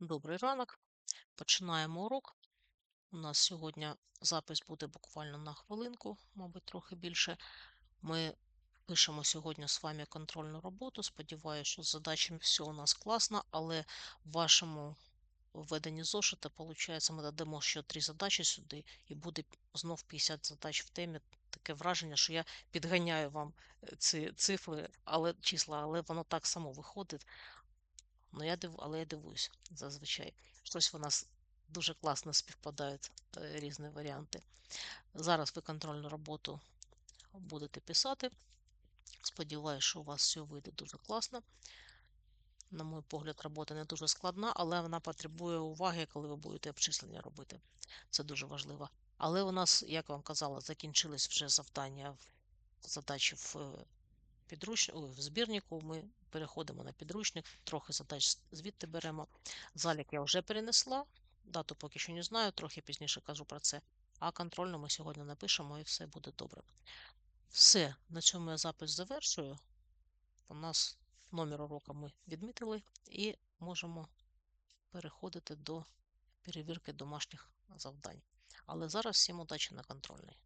Добрий ранок. Починаємо урок. У нас сьогодні запис буде буквально на хвилинку, мабуть, трохи більше. Ми пишемо сьогодні з вами контрольну роботу. Сподіваюся, що з задачами все у нас класно, але в вашому введенні зошита, виходить, ми додамо ще три задачі сюди, і буде знов 50 задач в темі. Таке враження, що я підганяю вам е, ці цифри, але числа, але воно так само виходить. Ну, я див... Але я дивуюсь зазвичай. Щось у нас дуже класно співпадають е, різні варіанти. Зараз ви контрольну роботу будете писати. Сподіваюсь, що у вас все вийде дуже класно. На мій погляд, робота не дуже складна, але вона потребує уваги, коли ви будете обчислення робити. Це дуже важливо. Але у нас, як вам казала, закінчились вже завдання задачі в е, підруч... В збірнику. Ми переходимо на підручник, трохи задач звідти беремо. Залік я вже перенесла, дату поки що не знаю, трохи пізніше кажу про це. А контрольно ми сьогодні напишемо і все буде добре. Все, на цьому я запис завершую. У нас номер уроку ми відмітили і можемо переходити до перевірки домашніх завдань. Але зараз всім удачі на контрольний.